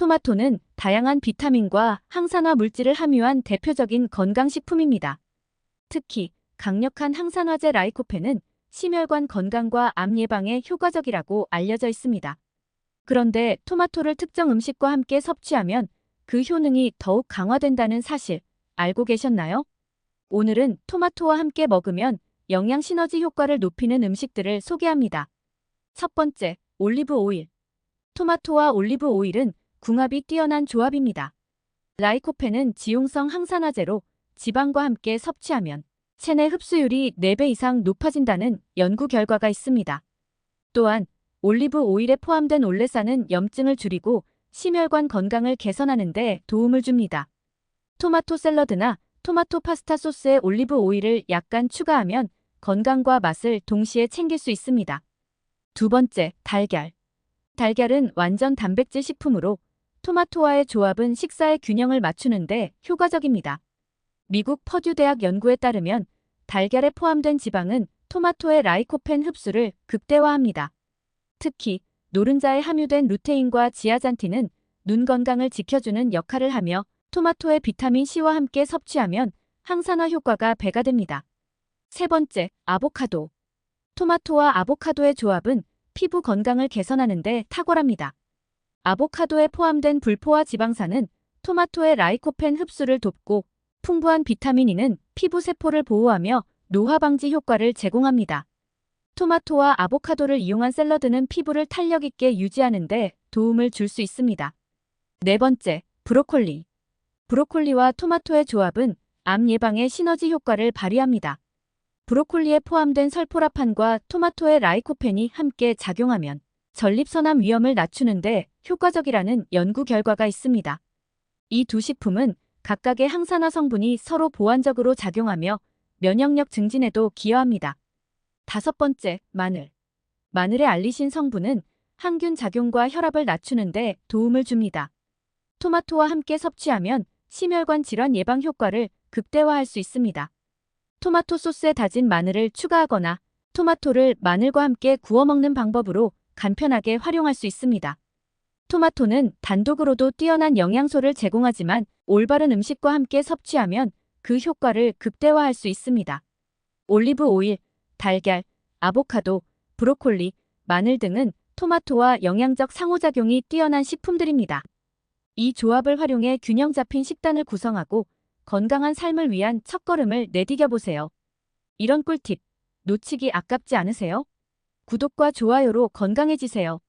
토마토는 다양한 비타민과 항산화 물질을 함유한 대표적인 건강식품입니다. 특히 강력한 항산화제 라이코펜은 심혈관 건강과 암 예방에 효과적이라고 알려져 있습니다. 그런데 토마토를 특정 음식과 함께 섭취하면 그 효능이 더욱 강화된다는 사실 알고 계셨나요? 오늘은 토마토와 함께 먹으면 영양 시너지 효과를 높이는 음식들을 소개합니다. 첫 번째, 올리브 오일. 토마토와 올리브 오일은 궁합이 뛰어난 조합입니다. 라이코펜은 지용성 항산화제로 지방과 함께 섭취하면 체내 흡수율이 4배 이상 높아진다는 연구 결과가 있습니다. 또한 올리브 오일에 포함된 올레산은 염증을 줄이고 심혈관 건강을 개선하는 데 도움을 줍니다. 토마토 샐러드나 토마토 파스타 소스에 올리브 오일을 약간 추가하면 건강과 맛을 동시에 챙길 수 있습니다. 두 번째, 달걀. 달걀은 완전 단백질 식품으로 토마토와의 조합은 식사의 균형을 맞추는데 효과적입니다. 미국 퍼듀 대학 연구에 따르면 달걀에 포함된 지방은 토마토의 라이코펜 흡수를 극대화합니다. 특히 노른자에 함유된 루테인과 지아잔틴은 눈 건강을 지켜주는 역할을 하며 토마토의 비타민 C와 함께 섭취하면 항산화 효과가 배가 됩니다. 세 번째, 아보카도. 토마토와 아보카도의 조합은 피부 건강을 개선하는 데 탁월합니다. 아보카도에 포함된 불포화 지방산은 토마토의 라이코펜 흡수를 돕고 풍부한 비타민 E는 피부 세포를 보호하며 노화 방지 효과를 제공합니다. 토마토와 아보카도를 이용한 샐러드는 피부를 탄력 있게 유지하는 데 도움을 줄 수 있습니다. 네 번째, 브로콜리. 브로콜리와 토마토의 조합은 암 예방에 시너지 효과를 발휘합니다. 브로콜리에 포함된 설포라판과 토마토의 라이코펜이 함께 작용하면 전립선암 위험을 낮추는데 효과적이라는 연구 결과가 있습니다. 이 두 식품은 각각의 항산화 성분이 서로 보완적으로 작용하며 면역력 증진에도 기여합니다. 다섯 번째, 마늘. 마늘의 알리신 성분은 항균 작용과 혈압을 낮추는데 도움을 줍니다. 토마토와 함께 섭취하면 심혈관 질환 예방 효과를 극대화할 수 있습니다. 토마토 소스에 다진 마늘을 추가하거나 토마토를 마늘과 함께 구워 먹는 방법으로 간편하게 활용할 수 있습니다. 토마토는 단독으로도 뛰어난 영양소를 제공하지만 올바른 음식과 함께 섭취하면 그 효과를 극대화할 수 있습니다. 올리브 오일, 달걀, 아보카도, 브로콜리, 마늘 등은 토마토와 영양적 상호작용이 뛰어난 식품들입니다. 이 조합을 활용해 균형 잡힌 식단을 구성하고 건강한 삶을 위한 첫걸음을 내디뎌 보세요. 이런 꿀팁 놓치기 아깝지 않으세요? 구독과 좋아요로 건강해지세요.